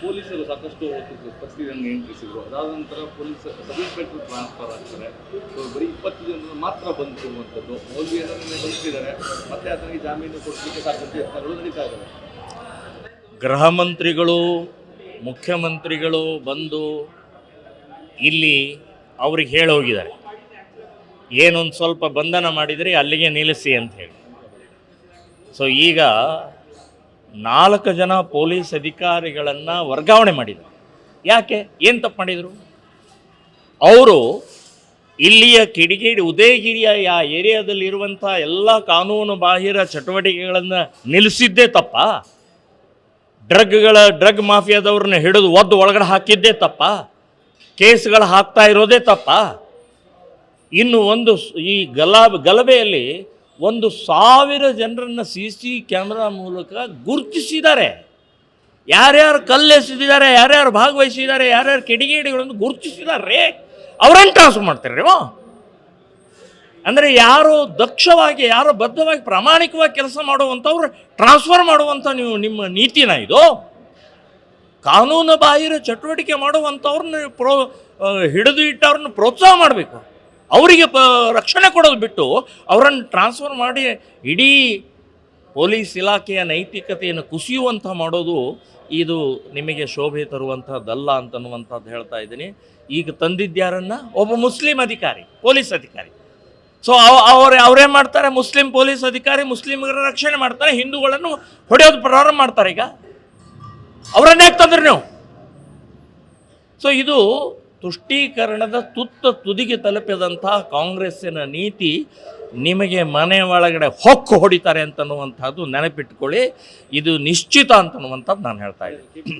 ಪೊಲೀಸರು ಸಾಕಷ್ಟು ಪರಿಸ್ಥಿತಿಯನ್ನು ನಿಯಂತ್ರಿಸಿದ್ರು ಅದಾದ ನಂತರ ಪೊಲೀಸ್ ಸಬ್ ಇನ್ಸ್ಪೆಕ್ಟರ್ ಟ್ರಾನ್ಸ್ಫರ್ ಆಗ್ತಾರೆ. ಸೊ, ಬರೀ ಇಪ್ಪತ್ತು ಜನ ಮಾತ್ರ ಬಂದಿರುವಂಥದ್ದು ಏನಾದರೂ ಬಂದಿದ್ದಾರೆ. ಮತ್ತೆ ಅದರಲ್ಲಿ ಜಾಮೀನು ಕೊಡಲಿಕ್ಕೆ ಸಾಕಷ್ಟು ಯತ್ನಗಳು ನಡೀತಾ ಇದ್ದಾರೆ ಗೃಹ ಮಂತ್ರಿಗಳು, ಮುಖ್ಯಮಂತ್ರಿಗಳು ಬಂದು ಇಲ್ಲಿ ಅವ್ರಿಗೆ ಹೇಳೋಗಿದ್ದಾರೆ ಏನೊಂದು ಸ್ವಲ್ಪ ಬಂಧನ ಮಾಡಿದರೆ ಅಲ್ಲಿಗೆ ನಿಲ್ಲಿಸಿ ಅಂತ ಹೇಳಿ. ಸೊ, ಈಗ ನಾಲ್ಕು ಜನ ಪೊಲೀಸ್ ಅಧಿಕಾರಿಗಳನ್ನು ವರ್ಗಾವಣೆ ಮಾಡಿದರು. ಯಾಕೆ? ಏನು ತಪ್ಪು ಮಾಡಿದರು? ಅವರು ಇಲ್ಲಿಯ ಕಿಡಿಗೇಡಿ ಉದಯಗಿರಿಯ ಆ ಏರಿಯಾದಲ್ಲಿರುವಂಥ ಎಲ್ಲ ಕಾನೂನು ಬಾಹಿರ ಚಟುವಟಿಕೆಗಳನ್ನು ನಿಲ್ಲಿಸಿದ್ದೇ ತಪ್ಪ. ಡ್ರಗ್ಗಳ, ಡ್ರಗ್ ಮಾಫಿಯಾದವ್ರನ್ನ ಹಿಡಿದು ಒದ್ದು ಒಳಗಡೆ ಹಾಕಿದ್ದೇ ತಪ್ಪ. ಕೇಸ್ಗಳು ಹಾಕ್ತಾ ಇರೋದೇ ತಪ್ಪ. ಇನ್ನು ಒಂದು ಈ ಗಲಾ ಗಲಭೆಯಲ್ಲಿ ಒಂದು ಸಾವಿರ ಜನರನ್ನು ಸಿ ಸಿ ಕ್ಯಾಮ್ರಾ ಮೂಲಕ ಗುರುತಿಸಿದ್ದಾರೆ. ಯಾರ್ಯಾರು ಕಲ್ಲೆಸೆದಿದ್ದಾರೆ, ಯಾರ್ಯಾರು ಭಾಗವಹಿಸಿದ್ದಾರೆ, ಯಾರ್ಯಾರು ಕಿಡಿಗೇಡಿಗಳನ್ನು ಗುರುತಿಸಿದ್ದಾರೆ ಅವರನ್ನು ಟ್ರಾನ್ಸ್ಫರ್ ಮಾಡ್ತಾರೆ ನೀವು? ಅಂದರೆ ಯಾರು ದಕ್ಷವಾಗಿ, ಯಾರು ಬದ್ಧವಾಗಿ, ಪ್ರಾಮಾಣಿಕವಾಗಿ ಕೆಲಸ ಮಾಡುವಂಥವ್ರು ಟ್ರಾನ್ಸ್ಫರ್ ಮಾಡುವಂಥ ನೀವು ನಿಮ್ಮ ನೀತಿನ ಇದು. ಕಾನೂನು ಬಾಹಿರ ಚಟುವಟಿಕೆ ಮಾಡುವಂಥವ್ರನ್ನ ಪ್ರೋ ಹಿಡಿದು ಇಟ್ಟವ್ರನ್ನ ಪ್ರೋತ್ಸಾಹ ಮಾಡಬೇಕು. ಅವರಿಗೆ ಪ ರಕ್ಷಣೆ ಕೊಡೋದು ಬಿಟ್ಟು ಅವರನ್ನು ಟ್ರಾನ್ಸ್ಫರ್ ಮಾಡಿ ಇಡೀ ಪೊಲೀಸ್ ಇಲಾಖೆಯ ನೈತಿಕತೆಯನ್ನು ಕುಸಿಯುವಂಥ ಮಾಡೋದು ಇದು ನಿಮಗೆ ಶೋಭೆ ತರುವಂಥದ್ದಲ್ಲ ಅಂತನ್ನುವಂಥದ್ದು ಹೇಳ್ತಾ ಇದ್ದೀನಿ. ಈಗ ತಂದಿದ್ದ್ಯಾರನ್ನು ಒಬ್ಬ ಮುಸ್ಲಿಂ ಅಧಿಕಾರಿ, ಪೊಲೀಸ್ ಅಧಿಕಾರಿ. ಸೊ ಅವ್ರು ಅವ್ರೇನು ಮಾಡ್ತಾರೆ, ಮುಸ್ಲಿಂ ಪೊಲೀಸ್ ಅಧಿಕಾರಿ ಮುಸ್ಲಿಮರ ರಕ್ಷಣೆ ಮಾಡ್ತಾರೆ, ಹಿಂದೂಗಳನ್ನು ಹೊಡೆಯೋದು ಪ್ರಾರಂಭ ಮಾಡ್ತಾರೆ ಈಗ. ಅವರನ್ನೇ ತಂದ್ರಿ ನೀವು? ಸೊ ಇದು ತುಷ್ಟೀಕರಣದ ತುತ್ತ ತುದಿಗೆ ತಲುಪಿದಂತಹ ಕಾಂಗ್ರೆಸ್ಸಿನ ನೀತಿ ನಿಮಗೆ ಮನೆ ಒಳಗಡೆ ಹೊಕ್ಕು ಹೊಡಿತಾರೆ ಅಂತನ್ನುವಂಥದ್ದು ನೆನಪಿಟ್ಕೊಳ್ಳಿ. ಇದು ನಿಶ್ಚಿತ ಅಂತನ್ನುವಂಥದ್ದು ನಾನು ಹೇಳ್ತಾ ಇದ್ದೀನಿ.